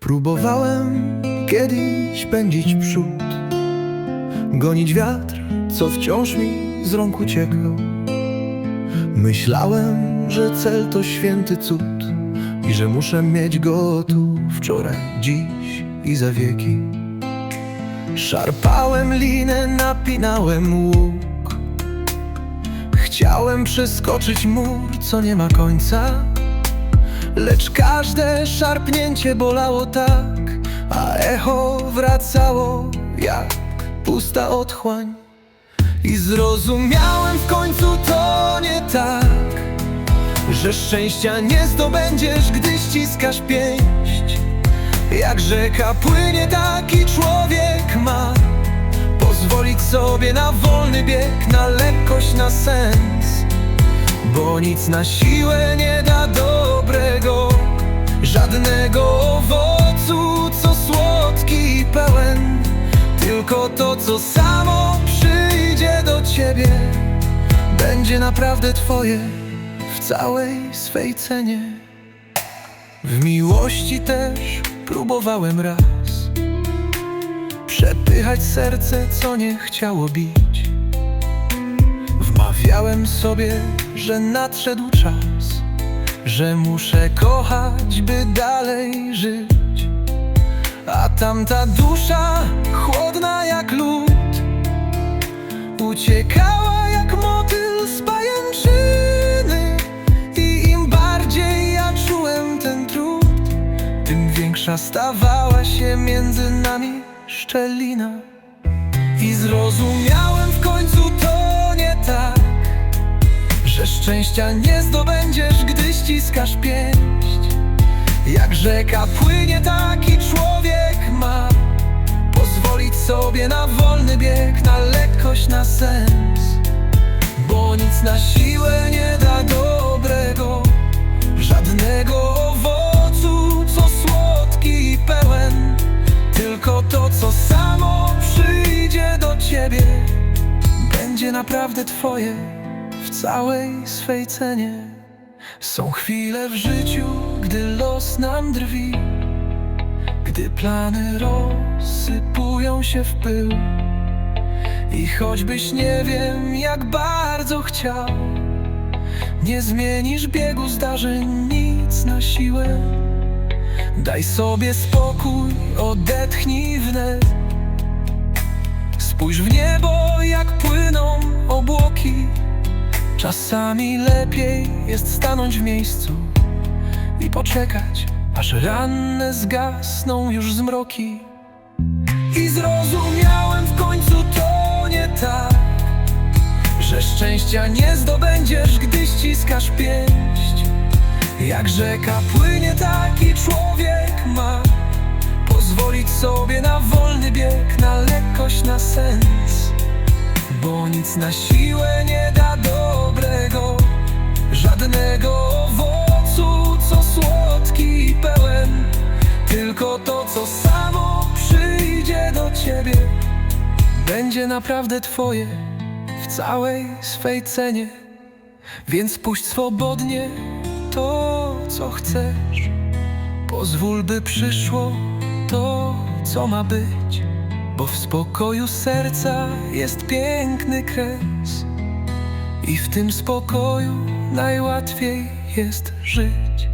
Próbowałem kiedyś pędzić przód Gonić wiatr, co wciąż mi z rąk uciekał. Myślałem, że cel to święty cud I że muszę mieć go tu wczoraj, dziś i za wieki. Szarpałem linę, napinałem łuk. Chciałem przeskoczyć mur, co nie ma końca Lecz każde szarpnięcie bolało tak A echo wracało jak pusta otchłań. I zrozumiałem w końcu to nie tak Że szczęścia nie zdobędziesz, gdy ściskasz pięść. Jak rzeka płynie, taki człowiek ma Pozwolić sobie na wolny bieg, na lekkość, na sens. Bo nic na siłę nie da dobrego Żadnego owocu, co słodki i pełen. Tylko to, co samo przyjdzie do ciebie Będzie naprawdę twoje w całej swej cenie. W miłości też próbowałem raz Przepychać serce, co nie chciało bić. Wmawiałem sobie, że nadszedł czas Że muszę kochać, by dalej żyć. A tamta dusza, chłodna jak lód. Uciekała jak motyl z pajęczyny. I im bardziej ja czułem ten trud Tym większa stawała się między nami szczelina. I zrozumiałem w końcu szczęścia nie zdobędziesz, gdy ściskasz pięść Jak rzeka płynie, taki człowiek ma Pozwolić sobie na wolny bieg, na lekkość, na sens. Bo nic na siłę nie da dobrego Żadnego owocu, co słodki i pełen. Tylko to, co samo przyjdzie do ciebie Będzie naprawdę twoje w całej swej cenie. Są chwile w życiu, gdy los nam drwi Gdy plany rozsypują się w pył. I choćbyś nie wiem jak bardzo chciał Nie zmienisz biegu zdarzeń nic na siłę. Daj sobie spokój, odetchnij wnet. Spójrz w niebo jak płyną obłoki Czasami lepiej jest stanąć w miejscu i poczekać, aż ranne zgasną już zmroki. I zrozumiałem w końcu to nie tak, że szczęścia nie zdobędziesz, gdy ściskasz pięść. Jak rzeka płynie, taki człowiek ma pozwolić sobie na wolny bieg, na lekkość, na sens. Bo nic na siłę nie da to, co samo przyjdzie do ciebie Będzie naprawdę twoje w całej swej cenie. Więc puść swobodnie to, co chcesz. Pozwól, by przyszło to, co ma być. Bo w spokoju serca jest piękny kres. I w tym spokoju najłatwiej jest żyć